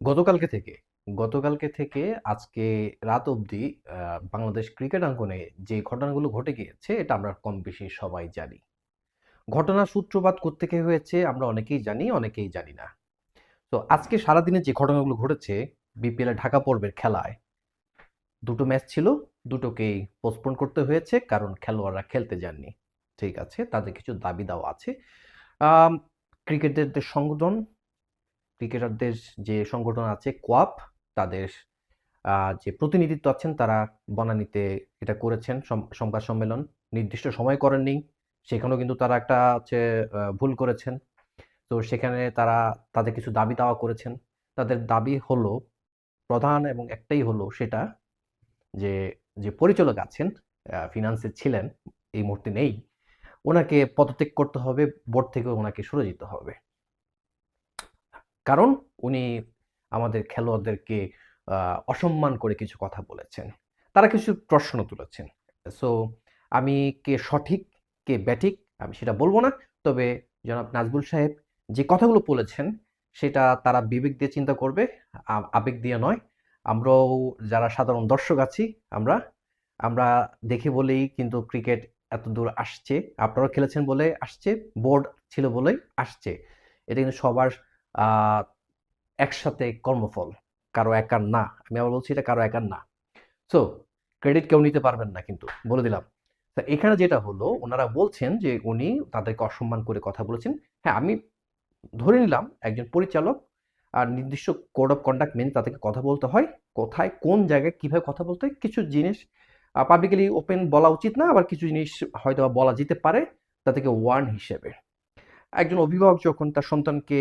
গতকালকে থেকে গতকালকে থেকে আজকে রাত অবধি বাংলাদেশ ক্রিকেট অঙ্গনে যে ঘটনাগুলো ঘটে গিয়েছে, এটা আমরা কম বেশি সবাই জানি। ঘটনার সূত্রপাত কোত্থেকে হয়েছে, আমরা অনেকেই জানি অনেকেই জানি না। তো আজকে সারাদিনে যে ঘটনাগুলো ঘটেছে, বিপিএল ঢাকা পর্বের খেলায়, দুটো ম্যাচ ছিল, দুটোকেই পোস্টপোন করতে হয়েছে, কারণ খেলোয়াড়রা খেলতে যাননি। ঠিক আছে, তাদের কিছু দাবি দাওয়া আছে ক্রিকেটারদের সংগঠন ক্রিকেটারদের যে সংগঠন আছে, কোয়াপ, তাদের যে প্রতিনিধিত্ব আছেন, তারা বনানীতে এটা করেছেন সংবাদ সম্মেলন। নির্দিষ্ট সময় করেননি। সেখানেও কিন্তু তারা একটা হচ্ছে ভুল করেছেন। তো সেখানে তারা তাদের কিছু দাবি দাওয়া করেছেন। তাদের দাবি হলো, প্রধান এবং একটাই হলো সেটা যে যে পরিচালক আছেন ফিনান্সে ছিলেন, এই মুহূর্তে নেই, ওনাকে পদত্যাগ করতে হবে, বোর্ড থেকে ওনাকে সরে যেতে হবে। কারণ উনি আমাদের খেলোয়াড়দেরকে অসম্মান করে কিছু কথা বলেছেন। তারা কিছু প্রশ্ন তুলেছেন। সো আমি কে সঠিক, কে ব্যাঠিক, আমি সেটা বলব না। তবে জনাব নাজবুল সাহেব যে কথাগুলো বলেছেন, সেটা তারা বিবেক দিয়ে চিন্তা করবে আবেগ দিয়ে নয়। আমরাও যারা সাধারণ দর্শক আছি, আমরা আমরা দেখে বলেই কিন্তু ক্রিকেট এত দূর আসছে। আপনারাও খেলেছেন বলে আসছে, বোর্ড ছিল বলেই আসছে। এটা কিন্তু সবার একসাথে কর্মফল, কারও একার না। আমি আবার বলছি এটা কারও একার না। সো ক্রেডিট কেউ নিতে পারবেন না কিন্তু, বলে দিলাম। তা এখানে যেটা হলো, ওনারা বলছেন যে উনি তাদেরকে অসম্মান করে কথা বলেছেন। হ্যাঁ আমি ধরে নিলাম একজন পরিচালক, আর নির্দিষ্ট কোড অফ কন্ডাক্ট মেনে তাদেরকে কথা বলতে হয়। কোথায়, কোন জায়গায়, কীভাবে কথা বলতে হয়, কিছু জিনিস পাবলিকলি ওপেন বলা উচিত না, আবার কিছু জিনিস হয়তো বলা যেতে পারে, তাদেরকে ওয়ার্ন হিসেবে। একজন অভিভাবক যখন তার সন্তানকে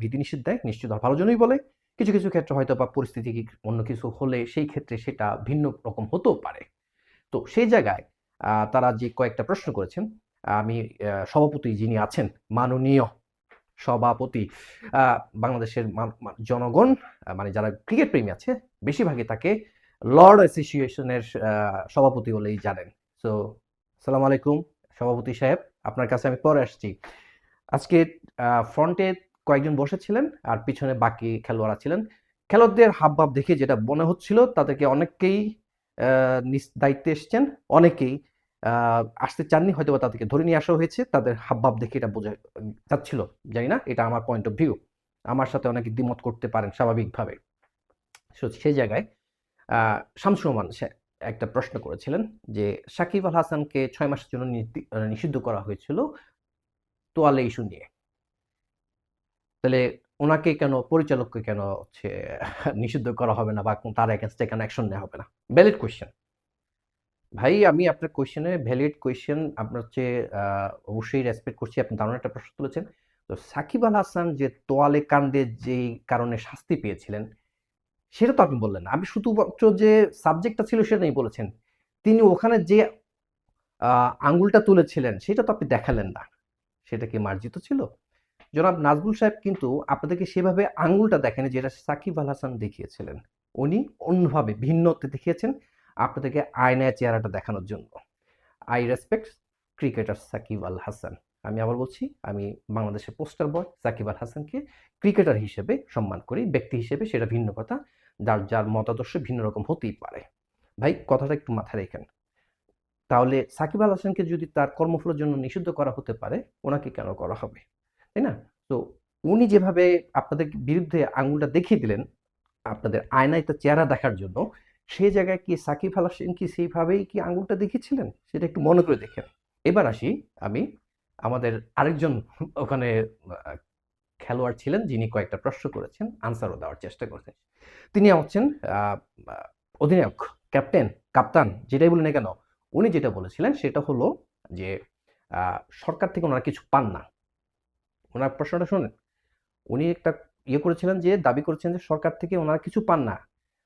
বিধিনিষেধ দেয় নিশ্চিত ভালো জন্যই বলে। কিছু কিছু ক্ষেত্রে হয়তো বা পরিস্থিতি অন্য কিছু হলে সেই ক্ষেত্রে সেটা ভিন্ন রকম হতেও পারে। তো সেই জায়গায় তারা যে কয়েকটা প্রশ্ন করেছেন, আমি সভাপতি যিনি আছেন, মাননীয় সভাপতি বাংলাদেশের জনগণ মানে যারা ক্রিকেট প্রেমী আছে, বেশিরভাগই তাকে লর্ড অ্যাসোসিয়েশনের সভাপতি বলেই জানেন। তো, সালাম আলাইকুম সভাপতি সাহেব, আপনার কাছে আমি পরে আসছি। আজকে ফ্রন্টে কয়েকজন বসেছিলেন আর পিছনে বাকি খেলোয়াড়রা ছিলেন। খেলোয়াড়দের হাবভাব দেখে যেটা মনে হচ্ছিল তাদেরকে অনেকেই দায়িত্বে এসছেন অনেকেই আসতে চাননি হয়তো তাদেরকে ধরে নিয়ে আসা হয়েছে তাদের হাবভাব দেখে এটা বোঝা যাচ্ছিল। জানি না এটা আমার পয়েন্ট অফ ভিউ আমার সাথে অনেকে দ্বিমত করতে পারেন স্বাভাবিকভাবে। সেই জায়গায় আহ, শামসুর রহমান একটা প্রশ্ন করেছিলেন যে সাকিব আল হাসানকে ছয় মাসের জন্য নিষিদ্ধ করা হয়েছিল। তোয়ালে ইস্যু নিয়ে। তাহলে ওনাকে কেন, পরিচালককে কেন হচ্ছে নিষিদ্ধ করা হবে না বা তার এগেনস্টে কেন অ্যাকশন নেওয়া হবে না? ভ্যালিড কোয়েশ্চেন ভাই, আমি আপনার কোয়েশ্চেনে ভ্যালিড কোয়েশ্চেন আপনার হচ্ছে অবশ্যই রেসপেক্ট করছি। আপনি দারুণ একটা প্রশ্ন তুলেছেন। তো সাকিব আল হাসান যে তোয়ালে কাণ্ডে যেই কারণে শাস্তি পেয়েছিলেন, সেটা তো আপনি বললেন আমি শুধুমাত্র যে সাবজেক্টটা ছিল সেটাই বলেছেন। তিনি ওখানে যে আঙ্গুলটা তুলেছিলেন, সেটা তো আপনি দেখালেন না। সেটা কি মার্জিত ছিল? জনাব নাজবুল সাহেব কিন্তু আপনাদেরকে সেভাবে আঙ্গুলটা দেখেন যেটা সাকিব আল হাসান দেখিয়েছিলেন। উনি অন্যভাবে ভিন্নতে দেখিয়েছেন আপনাদেরকে আয়নায় চেহারাটা দেখানোর জন্য। I respect cricketer Shakib Al Hasan. আমি আবার বলছি, আমি বাংলাদেশের পোস্টার বয় সাকিব আল হাসানকে ক্রিকেটার হিসেবে সম্মান করি, ব্যক্তি হিসেবে সেটা ভিন্ন কথা, যার যার মতাদর্শ ভিন্ন রকম হতেই পারে। ভাই, কথাটা একটু মাথায় রেখেন। তাহলে সাকিব আল হাসানকে যদি তার কর্মফলের জন্য নিষিদ্ধ করা হতে পারে, ওনাকে কেন করা হবে? তাই না? তো উনি যেভাবে আপনাদের বিরুদ্ধে আঙুলটা দেখিয়ে দিলেন, আপনাদের আয়নায় তার চেহারা দেখার জন্য, সেই জায়গায় কি সাকিব আল হাসান কি সেইভাবেই কি আঙুলটা দেখিয়েছিলেন? সেটা একটু মনে করে দেখেন। এবার আসি আমি আমাদের আরেকজন ওখানে খেলোয়াড় ছিলেন যিনি কয়েকটা প্রশ্ন করেছেন, আনসারও দেওয়ার চেষ্টা করেছেন। তিনি হচ্ছেন অধিনায়ক, ক্যাপ্টেন, কাপ্তান, যেটাই বলি না কেন উনি যেটা বলেছিলেন সেটা হলো যে সরকার থেকে ওনারা কিছু পান না। ওনার প্রশ্নটা শোনেন, উনি একটা ইয়ে করেছিলেন যে, দাবি করেছেন যে, সরকার থেকে ওনারা কিছু পান না।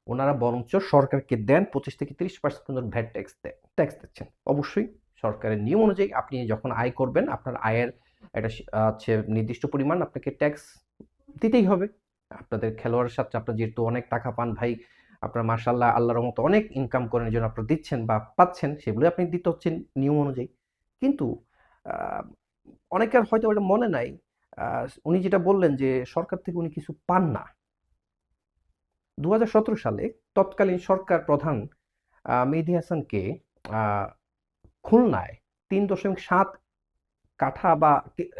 ওনারা বরঞ্চ সরকারকে দেন, পঁচিশ থেকে তিরিশ পার্সেন্ট পর্যন্ত ভ্যাট ট্যাক্স ট্যাক্স দিচ্ছেন। অবশ্যই সরকারের নিয়ম অনুযায়ী আপনি যখন আয় করবেন, আপনার আয়ের একটা হচ্ছে নির্দিষ্ট পরিমাণ আপনাকে ট্যাক্স দিতেই হবে। আপনাদের খেলোয়াড়ের সাথে আপনার যেহেতু অনেক টাকা পান, ভাই আপনার মার্শাল্লাহ আল্লাহর মতো অনেক ইনকাম করেন জন্য আপনারা দিচ্ছেন বা পাচ্ছেন সেগুলো আপনি দিতে হচ্ছেন নিয়ম অনুযায়ী। কিন্তু অনেকের হয়তো ওটা মনে নাই উনি যেটা বললেন যে সরকার থেকে উনি কিছু পান না। দু হাজার সতেরো সালে তৎকালীন সরকার প্রধান মেহেদী হাসানকে খুলনায় তিন দশমিক সাত কাঠা বা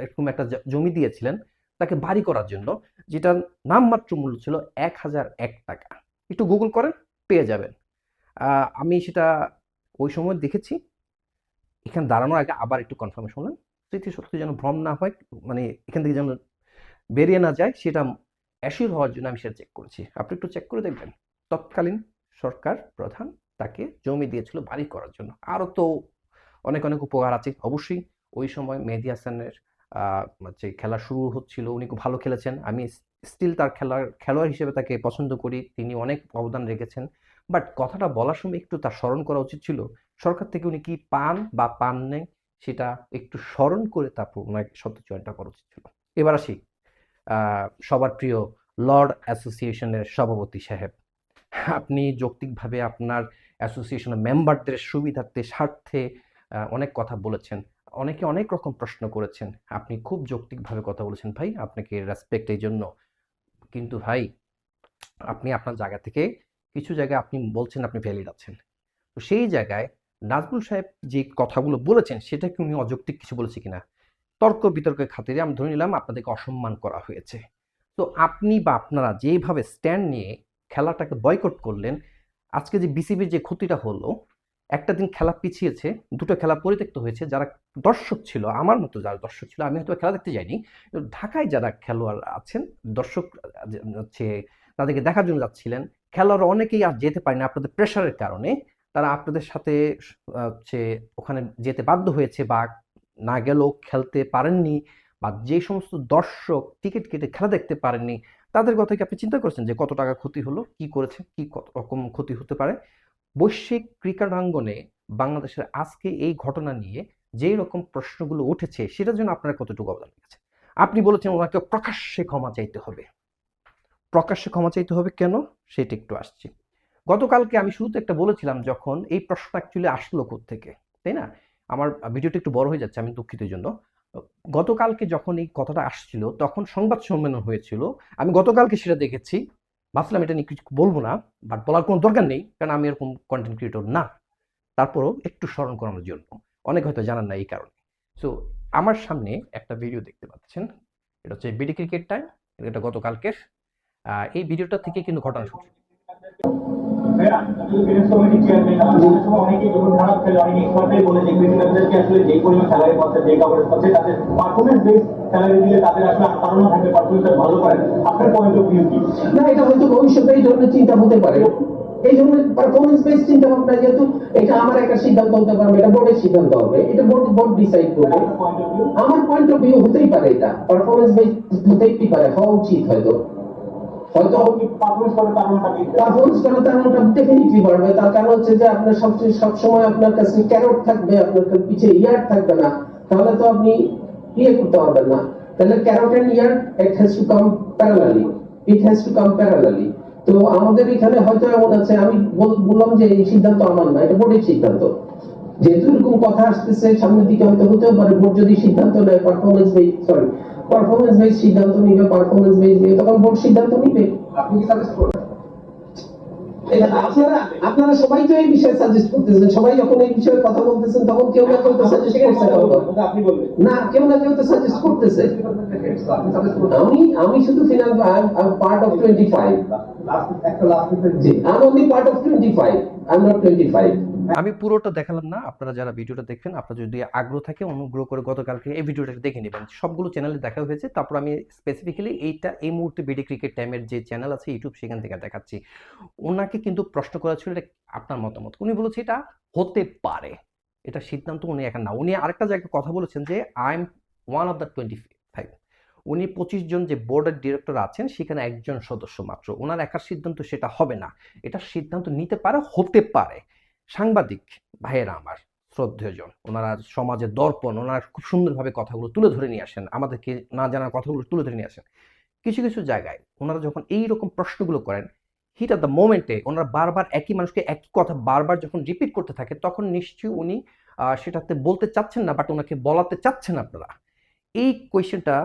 এরকম একটা জমি দিয়েছিলেন, তাকে বাড়ি করার জন্য, যেটার নামমাত্র মূল্য ছিল এক হাজার এক টাকা। একটু গুগল করেন পেয়ে যাবেন। আমি সেটা ওই সময় দেখেছি। এখানে দাঁড়ানোর আগে আবার একটু কনফার্মেশন হলেন স্মৃতি শক্তি যেন ভ্রম না হয় মানে এখান থেকে যেন বেরিয়ে না যায়, সেটা অ্যাসিওর হওয়ার জন্য আমি সেটা চেক করেছি। আপনি একটু চেক করে দেখবেন। তৎকালীন সরকার প্রধান তাকে জমি দিয়েছিল বাড়ি করার জন্য। আরও তো অনেক অনেক উপকার আছে। অবশ্যই ওই সময় মেহেদী হাসানের যে খেলা শুরু হচ্ছিল, উনি খুব ভালো খেলেছেন। আমি স্টিল তার খেলার, খেলোয়াড় হিসেবে তাকে পছন্দ করি, তিনি অনেক অবদান রেখেছেন। বাট কথাটা বলার সময় একটু তার স্মরণ করা উচিত ছিল, সরকার থেকে উনি কি পান বা পান নেই, সেটা একটু স্মরণ করে তারপর ওনাকে সত্য চয়নটা করা উচিত ছিল। এবার আসি সবার প্রিয় লর্ড অ্যাসোসিয়েশনের সভাপতি সাহেব। আপনি যৌক্তিকভাবে আপনার অ্যাসোসিয়েশনের মেম্বারদের সুবিধার্থে, স্বার্থে অনেক কথা বলেছেন। অনেকে অনেক রকম প্রশ্ন করেছেন। আপনি খুব যৌক্তিকভাবে কথা বলেছেন। ভাই, আপনাকে রেসপেক্ট এই জন্য। কিন্তু ভাই, আপনি আপনার জায়গা থেকে কিছু জায়গায় আপনি বলছেন, আপনি ভ্যালিড আছেন তো সেই জায়গায় নাজমুল সাহেব যে কথাগুলো বলেছেন, সেটা কি উনি অযৌক্তিক কিছু বলেছে কিনা? তর্ক বিতর্কের খাতিরে আমি ধরে নিলাম আপনাদেরকে অসম্মান করা হয়েছে। তো আপনি বা আপনারা যেভাবে স্ট্যান্ড নিয়ে খেলাটাকে বয়কট করলেন, আজকে যে বিসিবির যে ক্ষতিটা হলো একটা দিন খেলা পিছিয়েছে, দুটো খেলা পরিত্যক্ত হয়েছে, যারা দর্শক ছিল, আমার মতো যারা দর্শক ছিল, আমি হয়তো খেলা দেখতে যাইনি। ঢাকায় যারা খেলোয়াড় আছেন, দর্শক হচ্ছে তাদেরকে দেখার জন্য যাচ্ছিলেন, খেলোয়াড় অনেকেই আর যেতে পারেনি আপনাদের প্রেশারের কারণে। তারা আপনাদের সাথে হচ্ছে ওখানে যেতে বাধ্য হয়েছে বা না গেলেও খেলতে পারেননি বা যে সমস্ত দর্শক টিকিট কেটে খেলা দেখতে পারেননি, তাদের কথা কি আপনি চিন্তা করেছেন যে কত টাকা ক্ষতি হলো, কি করেছে, কি কত রকম ক্ষতি হতে পারে? বৈশ্বিক ক্রিকেট অঙ্গনে বাংলাদেশের আজকে এই ঘটনা নিয়ে যেই রকম প্রশ্নগুলো উঠেছে, সেটার জন্য আপনার কতটুকু অবদান রেখেছে আপনি বলেছেন ওনাকে প্রকাশ্যে ক্ষমা চাইতে হবে। প্রকাশ্যে ক্ষমা চাইতে হবে কেন? সেটা একটু আসছি। গতকালকে আমি শুরুতে একটা বলেছিলাম যখন এই প্রশ্ন অ্যাকচুয়ালি আসলো থেকে তাই না? আমার ভিডিওটা একটু বড় হয়ে যাচ্ছে আমি দুঃখিত জন্য। গতকালকে যখন এই কথাটা আসছিল, তখন সংবাদ সম্মেলন হয়েছিল। আমি গতকালকে সেটা দেখেছি। ভাবছিলাম এটা নিয়ে কিছু বলব না বাট বলার কোনো দরকার নেই কারণ আমি এরকম কন্টেন্ট ক্রিয়েটর না। তারপরও একটু স্মরণ করানোর জন্য। অনেক হয়তো জানান না এই কারণে। সো আমার সামনে একটা ভিডিও দেখতে পাচ্ছেন। এটা হচ্ছে বিডি ক্রিকেট টাইম এটা গতকালকের। এই ভিডিওটা থেকে কিন্তু ঘটনা শুরু অনেকে বলে যে ক্রিকেটারদেরকে আসলে যেই পরিমাণ salary পাচ্ছে, যে coverage পাচ্ছে, তাদের based salary দিলে তাদের আসলে টা ভালো। আপনার point of view কি? না এটা হয়তো ভবিষ্যতে এই ধরনের চিন্তা হতে পারে এই ধরনের পারফরমেন্স বেস চিন্তা ভাবনা যেহেতু এটা আমার একটা সিদ্ধান্ত হতে পারবে এটা বোর্ডের সিদ্ধান্ত হবে। এটা বোর্ড বোর্ড ডিসাইড করবে? আমার পয়েন্ট অফ ভিউ হতেই পারে এটা। পারফরমেন্স বেস হতেই পারে হওয়া উচিত হয়তো। হয়তো পারফরমেন্স করার কারণটা ডেফিনেটলি বাড়বে। তার কারণ হচ্ছে যে আপনার সবচেয়ে সবসময় আপনার কাছে ক্যারট থাকবে আপনার কাছে পিছে ইয়ার থাকবে না। তাহলে তো আপনি ইয়ে করতে পারবেন না তাহলে carrot and year it has to come parallelly it has to come parallelly তো আমাদের এখানে হয়তো এমন আছে, আমি বল- বললাম যে এই সিদ্ধান্ত আমার না, এটা বোর্ডের সিদ্ধান্ত। যেহেতু এরকম কথা আসতেছে, সামনের দিকে হয়তো হতেও পারে, বোর্ড যদি সিদ্ধান্ত নেয় performance base sorry performance base সিদ্ধান্ত নিবে পারফরমেন্স বেস নিয়ে, তখন বোর্ড সিদ্ধান্ত নিবে। আপনি কি? এটা আপনারা সবাই তো এই বিষয়ে সাজেস্ট করতেছেন সবাই যখন এই বিষয়ে কথা বলতেছেন তখন কেউ না কেউ তো সাজেস্ট করছে। না কেউ না কেউ তো সাজেস্ট করতেছে। আমি আমি শুধু final part of twenty five I'm only part of 25. I'm twenty five আমি পুরোটা দেখালাম না, আপনারা যারা ভিডিওটা দেখবেন আপনারা যদি আগ্রহ থাকে, অনুগ্রহ করে গতকালকে এই ভিডিওটা দেখে নেবেন। সবগুলো চ্যানেলে দেখা হয়েছে, তারপর আমি স্পেসিফিক্যালি এইটা, এই মুহূর্তে বিডি ক্রিকেট টাইমের যে চ্যানেল আছে ইউটিউব সেখান থেকে দেখাচ্ছি। ওনাকে কিন্তু প্রশ্ন করা ছিল, এটা আপনার মতামত? উনি বলেছে এটা হতে পারে। এটা সিদ্ধান্ত উনি এখন না। উনি আরেকটা জায়গায় কথা বলেছেন যে I am one of the twenty five উনি পঁচিশ জন যে বোর্ডের ডিরেক্টর আছেন, সেখানে একজন সদস্য মাত্র। ওনার একার সিদ্ধান্ত সেটা হবে না। এটা সিদ্ধান্ত নিতে পারে, হতে পারে। সাংবাদিক ভাইয়েরা আমার, শ্রদ্ধেয়জন, ওনারা সমাজের দর্পণ, ওনারা খুব সুন্দরভাবে কথাগুলো তুলে ধরে নিয়ে আসেন, আমাদেরকে না জানার কথাগুলো তুলে ধরে নিয়ে আসেন। কিছু কিছু জায়গায় ওনারা যখন এই রকম প্রশ্নগুলো করেন হিট অফ দ্য মোমেন্টে ওনারা বারবার একই মানুষকে একই কথা বারবার যখন রিপিট করতে থাকে, তখন নিশ্চয়ই উনি সেটাতে বলতে চাচ্ছেন না বাট ওনাকে বলাতে চাচ্ছেন আপনারা। এই কোয়েশ্চেনটা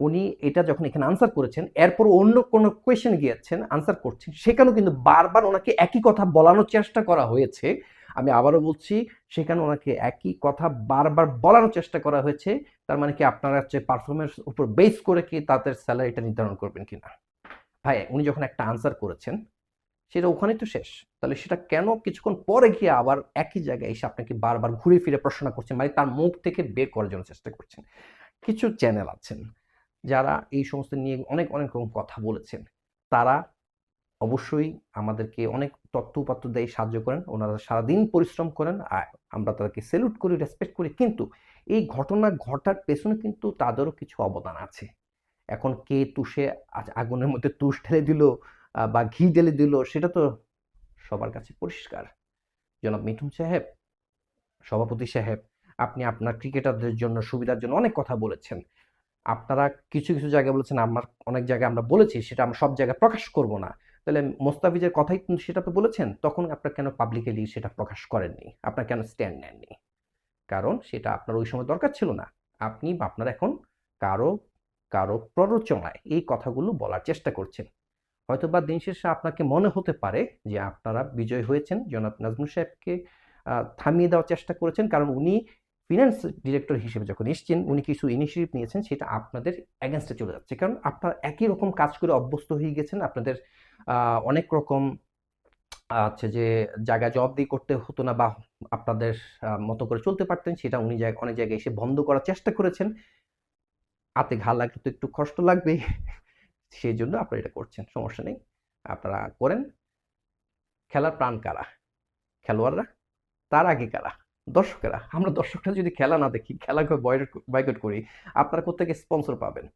উনি এটা যখন এখানে আনসার করেছেন এরপর অন্য কোনো কোয়েশ্চেন গিয়েছেন আনসার করছেন, সেখানেও কিন্তু বারবার ওনাকে একই কথা বলানোর চেষ্টা করা হয়েছে। আমি আবারও বলছি সেখানে ওনাকে একই কথা বারবার বলানোর চেষ্টা করা হয়েছে। তার মানে কি আপনারা হচ্ছে পারফরমেন্স উপর বেস করে কি তাদের স্যালারিটা নির্ধারণ করবেন কিনা? ভাই, উনি যখন একটা আনসার করেছেন, সেটা ওখানেই তো শেষ। তাহলে সেটা কেন কিছুক্ষণ পরে গিয়ে আবার একই জায়গায় এসে আপনাকে বারবার ঘুরে ফিরে প্রশ্ন করছেন? মানে তার মুখ থেকে বের করার জন্য চেষ্টা করছেন। কিছু চ্যানেল আছেন। যারা এই সমস্ত নিয়ে অনেক অনেক রকম কথা বলেছেন, তারা অবশ্যই আমাদেরকে অনেক তথ্য উপাত্ত দেয় সাহায্য করেন। ওনারা সারাদিন পরিশ্রম করেন আর আমরা তাদেরকে সেলুট করি রেসপেক্ট করি। কিন্তু এই ঘটনা ঘটার পেছনে কিন্তু তাদেরও কিছু অবদান আছে। এখন কে তুষে আগুনের মধ্যে তুষ ঢেলে দিল বা ঘি ঢেলে দিল, সেটা তো সবার কাছে পরিষ্কার। জনাব মিঠুন সাহেব, সভাপতি সাহেব, আপনি আপনার ক্রিকেটারদের জন্য, সুবিধার জন্য অনেক কথা বলেছেন। আপনারা কিছু কিছু জায়গায় বলেছেন, আমার অনেক জায়গায় আমরা বলেছি, সেটা আমরা সব জায়গায় প্রকাশ করব না। তাহলে মোস্তাফিজের কথাই সেটা তো বলেছেন, তখন আপনার কেন পাবলিকেলি সেটা প্রকাশ করেননি? আপনার কেন স্ট্যান্ড নেননি? কারণ সেটা আপনার ওই সময় দরকার ছিল না। আপনি বা আপনারা এখন কারও কারও প্ররোচনায় এই কথাগুলো বলার চেষ্টা করছেন। হয়তো বা দিন শেষে আপনাকে মনে হতে পারে যে আপনারা বিজয় হয়েছেন। জনাব নাজমুল সাহেবকে থামিয়ে দেওয়ার চেষ্টা করেছেন, কারণ উনি ফিনান্স ডিরেক্টর হিসেবে যখন এসছেন, উনি কিছু ইনিশিয়েটিভ নিয়েছেন, সেটা আপনাদের অ্যাগেনস্টে চলে যাচ্ছে। কারণ আপনারা একই রকম কাজ করে অভ্যস্ত হয়ে গেছেন, আপনাদের অনেক রকম আছে যে জায়গায় জবাবদিহি করতে হতো না বা আপনাদের মতো করে চলতে পারতেন, সেটা উনি অনেক জায়গায় এসে বন্ধ করার চেষ্টা করেছেন। হাতে ঘা লাগলে তো একটু কষ্ট লাগবে সেই জন্য আপনারা এটা করছেন, সমস্যা নেই। আপনারা করেন। খেলার প্রাণ কারা? খেলোয়াড়রা? তার আগে কারা? দর্শকেরা, আমরা দর্শকরা যদি খেলা না দেখি খেলাকে বয়কট করি, আপনারা কোথেকে স্পন্সর পাবেন?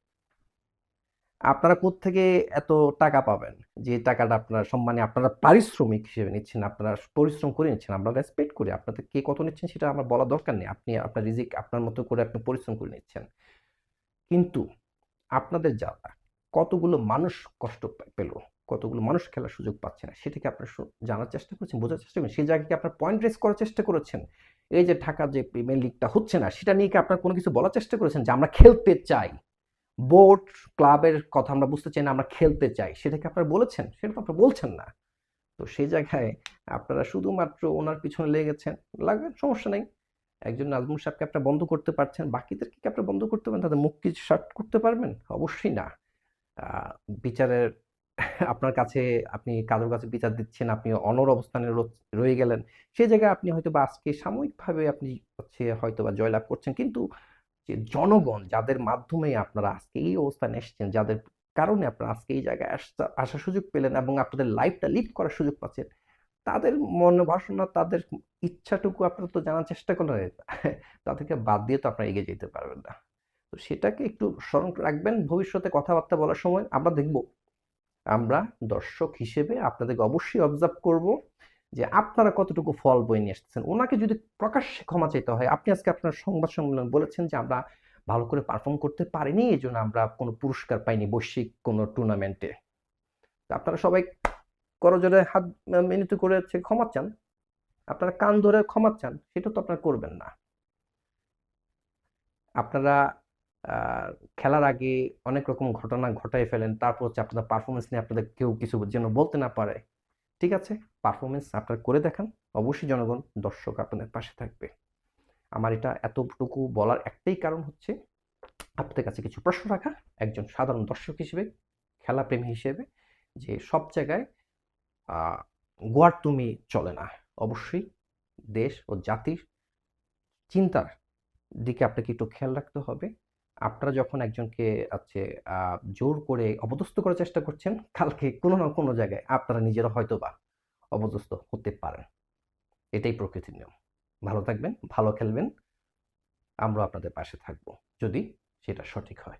আপনারা কোত্থেকে এত টাকা পাবেন? যে টাকাটা আপনারা সম্মানে আপনারা পারিশ্রমিক হিসেবে নিচ্ছেন, আপনারা পরিশ্রম করে নিচ্ছেন, আমরা রেসপেক্ট করি। আপনাদের কে কত নিচ্ছেন সেটা আমার বলা দরকার নেই। আপনি আপনার রিজিক আপনার মতো করে আপনি পরিশ্রম করে নিচ্ছেন। কিন্তু আপনাদের যারা কতগুলো মানুষ কষ্ট পেল, কতগুলো মানুষ খেলার সুযোগ পাচ্ছে না, সেটাকে আপনার জানার চেষ্টা করছেন, বোঝার চেষ্টা করছেন, সেই জায়গাকে আপনার পয়েন্ট রেস করার চেষ্টা করেছেন। এই যে ঢাকা যে প্রিমিয়ার লিগটা হচ্ছে না, সেটা নিয়ে কি আপনার কোনো কিছু বলার চেষ্টা করেছেন যে আমরা খেলতে চাই? বোর্ড ক্লাবের কথা আমরা বুঝতে চাই না, আমরা খেলতে চাই। সেটাকে আপনারা বলেছেন? সেটা তো আপনারা বলছেন না। তো সেই জায়গায় আপনারা শুধুমাত্র ওনার পিছনে লেগে গেছেন। লাগবে সমস্যা নেই। একজন নাজমুল সাহেবকে আপনারা বন্ধ করতে পারছেন। বাকিদেরকে কি আপনারা বন্ধ করতে পারেন তাদের মুখ কি শার্ট করতে পারবেন? অবশ্যই না। বিচারের আপনার কাছে আপনি কারোর কাছে বিচার দিচ্ছেন, আপনি অনর অবস্থানে রয়ে গেলেন সেই জায়গায় আপনি হয়তো বা আজকে সাময়িকভাবে আপনি হচ্ছে হয়তো বা জয়লাভ করছেন। কিন্তু যে জনগণ যাদের মাধ্যমে আপনারা আজকে এই অবস্থানে এসছেন, যাদের কারণে আপনারা আজকে এই জায়গায় আসা- আসার সুযোগ পেলেন এবং আপনাদের লাইফটা লিড করার সুযোগ পাচ্ছেন, তাদের মনোবাসনা, তাদের ইচ্ছাটুকু আপনারা তো জানার চেষ্টা করেন তাদেরকে বাদ দিয়ে তো আপনারা এগিয়ে যেতে পারবেন না। তো সেটাকে একটু স্মরণ রাখবেন, ভবিষ্যতে কথাবার্তা বলার সময় আমরা দেখব আমরা দর্শক হিসেবে আপনাদেরকে অবশ্যই অবজার্ভ করব যে আপনারা কতটুকু ফল বই নিয়ে এসেছেন ওনাকে যদি প্রকাশ্যে ক্ষমা চাইতে হয়, আপনি আজকে আপনার সংবাদ সম্মেলন বলেছেন যে আমরা ভালো করে পারফর্ম করতে পারিনি, এই জন্য আমরা কোনো পুরস্কার পাইনি বৈশ্বিক কোনো টুর্নামেন্টে আপনারা সবাই করজোরে হাত মিনিত করে হচ্ছে ক্ষমা চান। আপনারা কান ধরে ক্ষমা চান, সেটা তো আপনারা করবেন না। আপনারা খেলার আগে অনেক রকম ঘটনা ঘটাই ফেলেন। তারপর হচ্ছে আপনাদের পারফরমেন্স নিয়ে আপনাদের কেউ কিছু যেন বলতে না পারে। ঠিক আছে? পারফরমেন্স আপনারা করে দেখান। অবশ্যই জনগণ, দর্শক আপনাদের পাশে থাকবে। আমার এটা এতটুকু বলার একটাই কারণ হচ্ছে, আপনাদের কাছে কিছু প্রশ্ন রাখা। একজন সাধারণ দর্শক হিসেবে, খেলাপ্রেমী হিসেবে, যে সব জায়গায় গোয়ার তুমি চলে না। অবশ্যই দেশ ও জাতির চিন্তার দিকে আপনাকে একটু খেয়াল রাখতে হবে। আপনারা যখন একজনকে আছে জোর করে অপদস্থ করার চেষ্টা করছেন, কালকে কোনো না কোনো জায়গায় আপনারা নিজেরা হয়তো বা অপদস্থ হতে পারেন। এটাই প্রকৃতির নিয়ম। ভালো থাকবেন, ভালো খেলবেন আমরা আপনাদের পাশে থাকব। যদি সেটা সঠিক হয়।